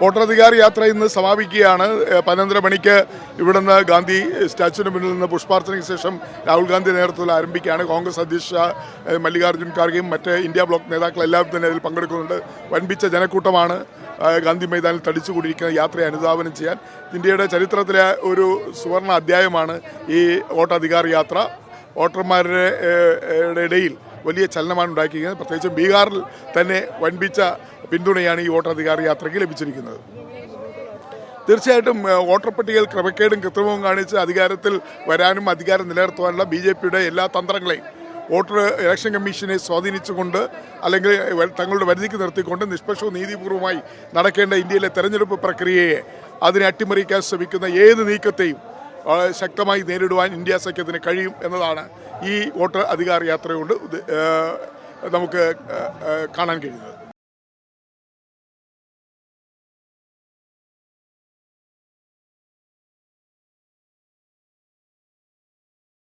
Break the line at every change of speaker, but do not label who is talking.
വോട്ടറധികാര യാത്ര ഇന്ന് സമാപിക്കുകയാണ്. പതിനൊന്നര മണിക്ക് ഇവിടുന്ന് ഗാന്ധി സ്റ്റാച്യുവിന് മുന്നിൽ നിന്ന് പുഷ്പാർച്ചനയ്ക്ക് ശേഷം രാഹുൽ ഗാന്ധി നേതൃത്വത്തിൽ ആരംഭിക്കുകയാണ്. കോൺഗ്രസ് അധ്യക്ഷ മല്ലികാർജുൻ ഖാർഗെയും മറ്റ് ഇന്ത്യ ബ്ലോക്ക് നേതാക്കൾ എല്ലാവരും തന്നെ അതിൽ പങ്കെടുക്കുന്നുണ്ട്. വൻപിച്ച ജനക്കൂട്ടമാണ് ഗാന്ധി മൈതാനിൽ തടിച്ചുകൂടിയിരിക്കുന്ന യാത്രയെ അനുധാവനം ചെയ്യാൻ. ഇന്ത്യയുടെ ചരിത്രത്തിലെ ഒരു സുവർണ അധ്യായമാണ് ഈ വോട്ടധികാര യാത്ര. വോട്ടർമാരുടെ ഇടയിൽ വലിയ ചലനമാണ് ഉണ്ടാക്കിയിരിക്കുന്നത്. പ്രത്യേകിച്ചും ബീഹാറിൽ തന്നെ വൻപിച്ച പിന്തുണയാണ് ഈ വോട്ടധികാര യാത്രയ്ക്ക് ലഭിച്ചിരിക്കുന്നത്. തീർച്ചയായിട്ടും വോട്ടർ പട്ടികയിൽ ക്രമക്കേടും കൃത്രിമവും കാണിച്ച് അധികാരത്തിൽ വരാനും അധികാരം നിലനിർത്തുവാനുള്ള ബി ജെ പിയുടെ എല്ലാ തന്ത്രങ്ങളെയും വോട്ടർ ഇലക്ഷൻ കമ്മീഷനെ സ്വാധീനിച്ചുകൊണ്ട് അല്ലെങ്കിൽ തങ്ങളുടെ പരിധിക്ക് നിർത്തിക്കൊണ്ട് നിഷ്പക്ഷവും നീതിപൂർവമായി നടക്കേണ്ട ഇന്ത്യയിലെ തെരഞ്ഞെടുപ്പ് പ്രക്രിയയെ അതിനെ അട്ടിമറിക്കാൻ ശ്രമിക്കുന്ന ഏത് നീക്കത്തെയും ശക്തമായി നേരിടുവാൻ ഇന്ത്യ സഖ്യത്തിന് കഴിയും എന്നതാണ് ഈ വോട്ടർ അധികാര യാത്ര കൊണ്ട് നമുക്ക് കാണാൻ കഴിയുന്നത്.